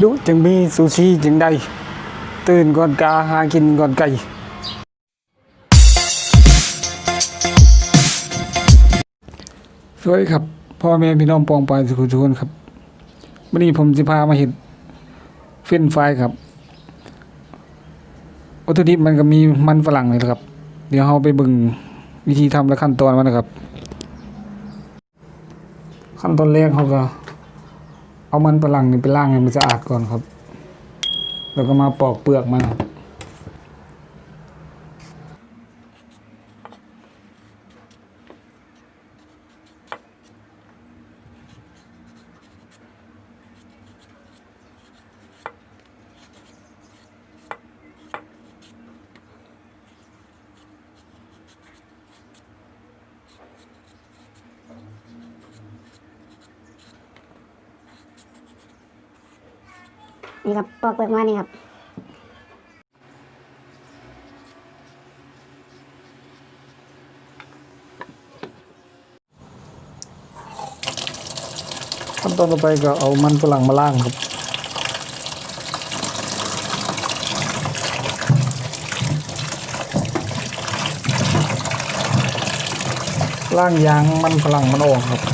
ดุจึงมีซูชิจึงได้ ตื่นก่อนกาหากินก่อนไก่สวัสดีครับ พ่อแม่พี่น้องปองปายสุขุชนครับวันนี้ผมจะพามาเห็นเฟรนช์ฟครับวัตถุดิบมันก็มีมันฝรั่งเลยนะครับ เดี๋ยวเราไปบึงวิธีทำและขั้นตอนมันนะครับ ขั้นตอนแรกเขาก็ เอามันฝรั่งนี่ไปล้างให้มันสะอาดก่อนครับ แล้วก็มาปอกเปลือกมันครับ นี่ครับปอกเปลือกมานี่ครับขั้นตอนต่อไปก็เอามันฝรั่งมาล้างครับล้างยางมันฝรั่งมันออกครับ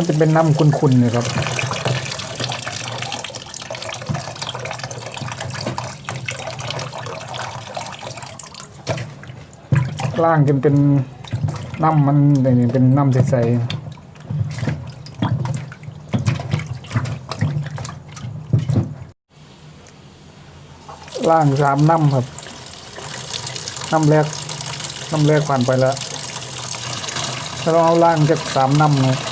มันจะเป็นน้ำขุ่นๆเลยครับล่างจนเป็นน้ำมันเนี่ยเป็นน้ำใสๆล่างสามน้ำครับน้ำแรกน้ำแรกผ่านไปแล้วถ้าเราเอาล่างจากสามน้ำนะ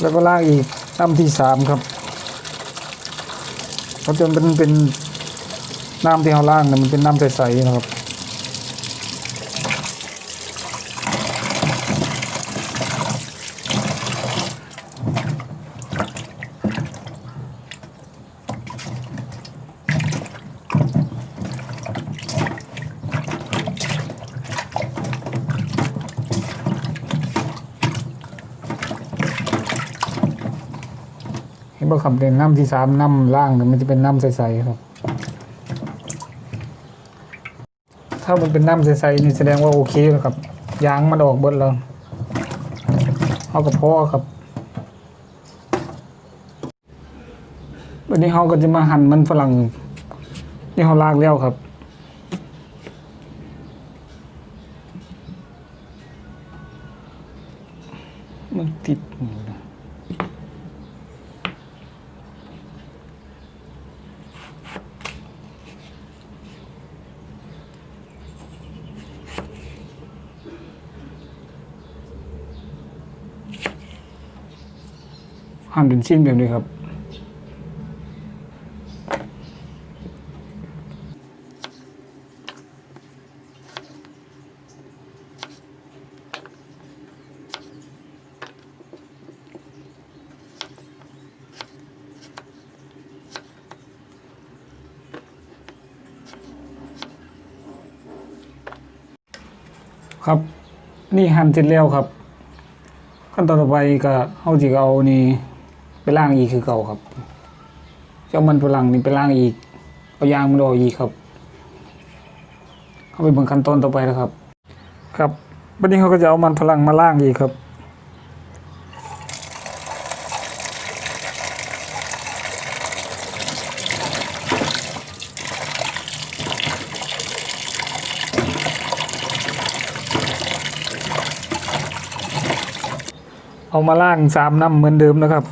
แล้วก็ล่างอีกน้ำที่สามครับเพราะจนเป็นเป็นน้ำที่เราล่างเนี่ยมันเป็นน้ำใสๆนะครับ เห็นบอกคำเป็นน้ำที่สามน้ำล่างมันจะเป็นน้ำใสๆครับ ถ้ามันเป็นน้ำใสๆนี่แสดงว่าโอเคแล้วครับยางมันออกเบิดแล้วเอากับพ่อครับวันนี้เขาก็จะมาหั่นมันฝรั่งที่เขาลากแล้วครับมันติดอยู่นะ หั่นเป็นชิ้นแบบนี้ครับ ครับ นี่หั่นเสร็จแล้วครับ ขั้นตอนต่อไปก็เอาจิเอานี่ ล้างอีกคือเก่าครับ เจ้ามันฝรั่งนี่ไปล้างอีก เอายางมันออกอีกครับ เข้าไปเบิ่งขั้นตอนต่อไปนะครับ ครับวันนี้เขาก็จะเอามันฝรั่งมาล้างอีกครับเอามาล่างสามน้ำเหมือนเดิมนะครับ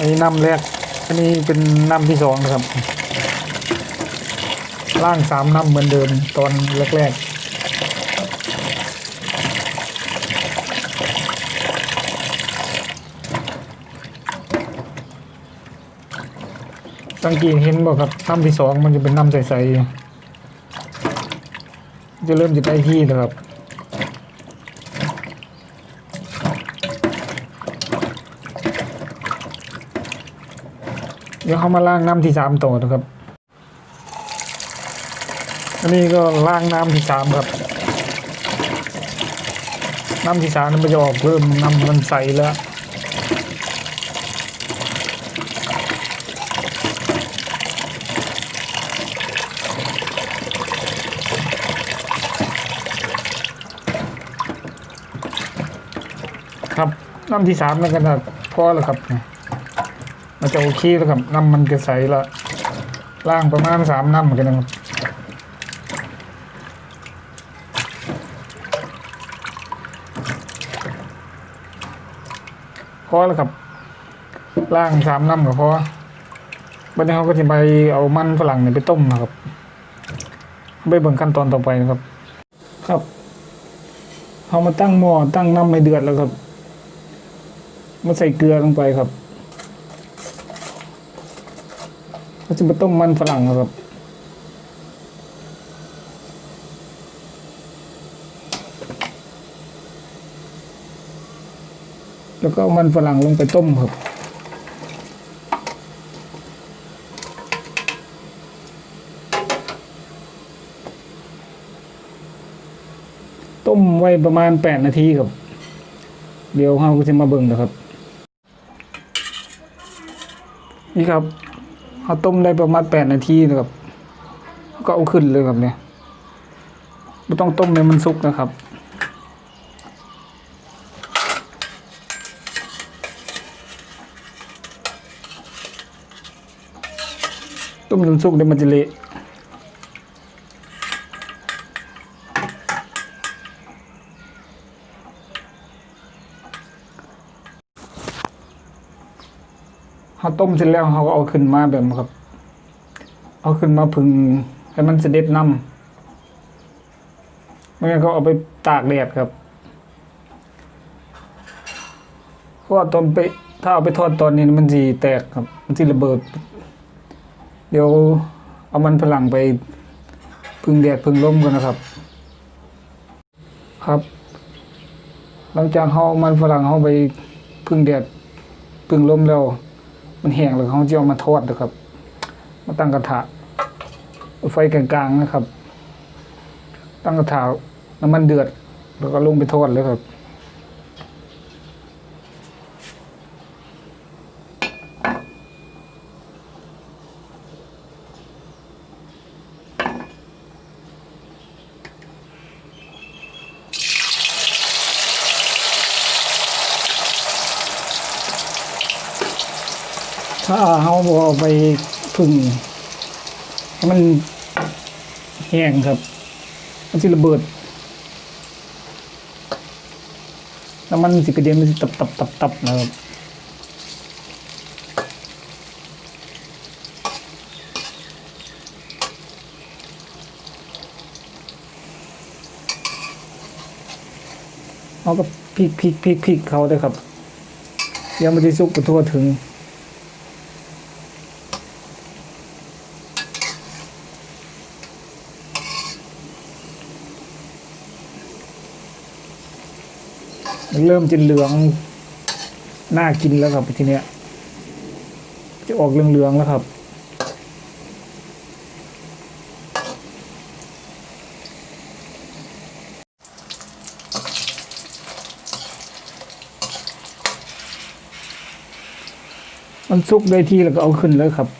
อันนี้น้ำแรก อันนี้เป็นน้ำที่สองนะครับ ล่างสามน้ำเหมือนเดิมตอนแรกๆสังเกตเห็นบอกครับน้ำที่สองมันจะเป็นน้ำใสๆ จะเริ่มจะได้ที่แล้วครับ ดี๋ยวเขามาล้างน้ำที่สามต่อนะครับ อันนี้ก็ล้างน้ำที่สามครับ น้ำที่สามมันจะออกเริ่มน้ำมันใสแล้วครับน้ำที่สามนั่นก็พอแล้วครับ มันจะโอเคแล้วครับน้ำมันจะใสละล่างประมาณสามน้ำเหมือนกันนะครับพอแล้วครับล่างสามน้ำก็พอบันนี้เขาก็จะไปเอามันฝรั่งเนี่ยไปต้มนะครับไปเบิ่งขั้นตอนต่อไปนะครับ ครับเอามาตั้งหม้อตั้งน้ำไม่เดือดแล้วครับมาใส่เกลือลงไปครับ ก็จะมาต้มมันฝรั่งครับแล้วก็มันฝรั่งลงไปต้มครับ ต้มไว้ประมาณแปดนาทีครับ เดี๋ยวเราก็จะมาเบิ่งนะครับ นี่ครับ เอาต้มได้ประมาณแปดนาทีนะครับ ก็เอาขึ้นเลยครับเนี่ยไม่ต้องต้มให้มันสุกนะครับต้มจนสุกเดี๋ยวมันจะเละ เขาต้มเสร็จแล้วเขาก็เอาขึ้นมาแบบครับ เอาขึ้นมาพึงให้มันเสด็จน้ำไม่งั้นก็เอาไปตากแดดครับเพราะว่าตอนไปถ้าเอาไปทอดตอนนี้มันสีแตกครับ มันสีระเบิด เดี๋ยวเอามันพลังไปพึ่งแดดพึ่งลมกันนะครับ ครับ หลังจากเขาเอามันฝรั่งเขาไปพึ่งแดดพึ่งลมแล้ว มันแห้งแล้วเขาจะเอามาทอดนะครับ มาตั้งกระทะไฟกลางๆนะครับ ตั้งกระทะน้ำมันเดือด แล้วก็ลงไปทอดเลยครับ ถ้าเขาบอไปพึ่งให้มันแห้งครับ มันสิระเบิดแล้วมันสิกระเด็นมันสิตับตับตับตับนะครับเขาก็พลิกพลิกพลิกพลิกเขาด้วยครับ ยังไม่ได้สุกกระทั่วถึง เริ่มจะเหลืองน่ากินแล้วครับทีเนี้ย จะออกเหลืองๆแล้วครับมันสุกได้ที่แล้วก็เอาขึ้นเลยครับ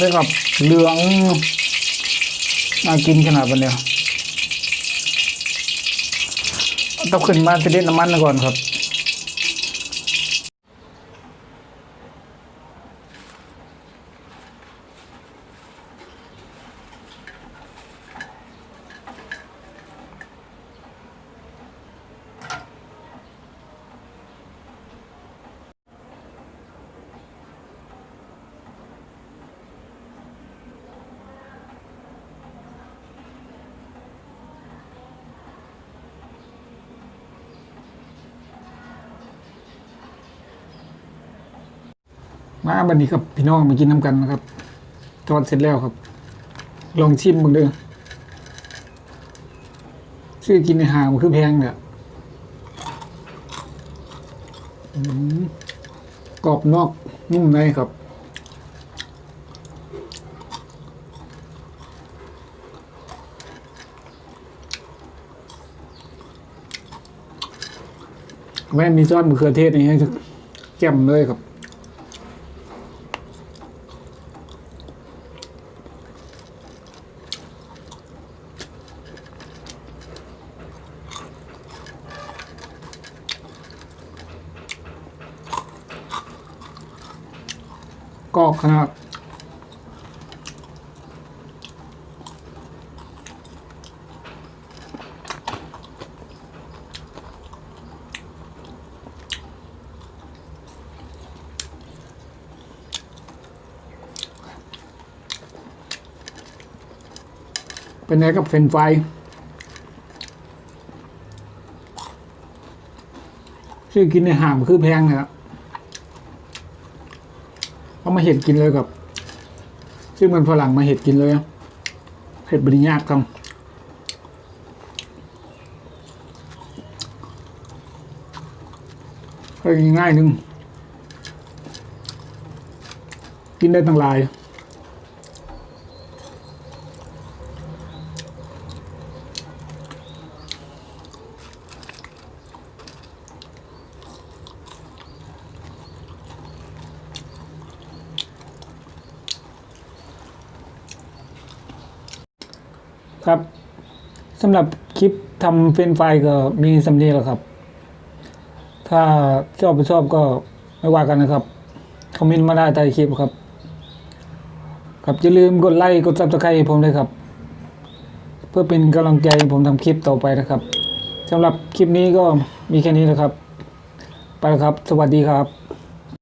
เห็นไหมครับ เหลืองน่ากินขนาดนเนี้ต้องขึ้นมาจะเด็ดน้ำมันก่อนครับ มาบันนี้ครับพี่น้องมากินน้ำกันนะครับทอดเสร็จแล้วครับ ลองชิมมึงเด้อชื่อกินในหางมันคือแพงเนี่ยกรอบนอกนุ่มในครับแม่มีซอสมะเขือเทศนี่ให้แจ่มเลยครับ ก็ขนาดเป็นไงกับเฟนช์ฟรายชื่อกินในห่างคือแพงนะครับ เอามาเห็ดกินเลยกับ ซึ่งมันฝรั่งมาเห็ดกินเลยเห็ดบริยากครับก็ง่ายๆนึง กินได้ตั้งหลาย ครับสำหรับคลิปทำเฟรนช์ฟก็มีสำเนียงแล้วครับ ถ้าชอบไม่ชอบก็ไม่ว่ากันนะครับ คอมเมนต์มาได้ใต้คลิปครับ ครับอย่าลืมกดไลค์กดซับสไครต์ผมเลยครับ เพื่อเป็นกำลังใจให้ผมทำคลิปต่อไปนะครับสำหรับคลิปนี้ก็มีแค่นี้นะครับ ไปแล้วครับ สวัสดีครับ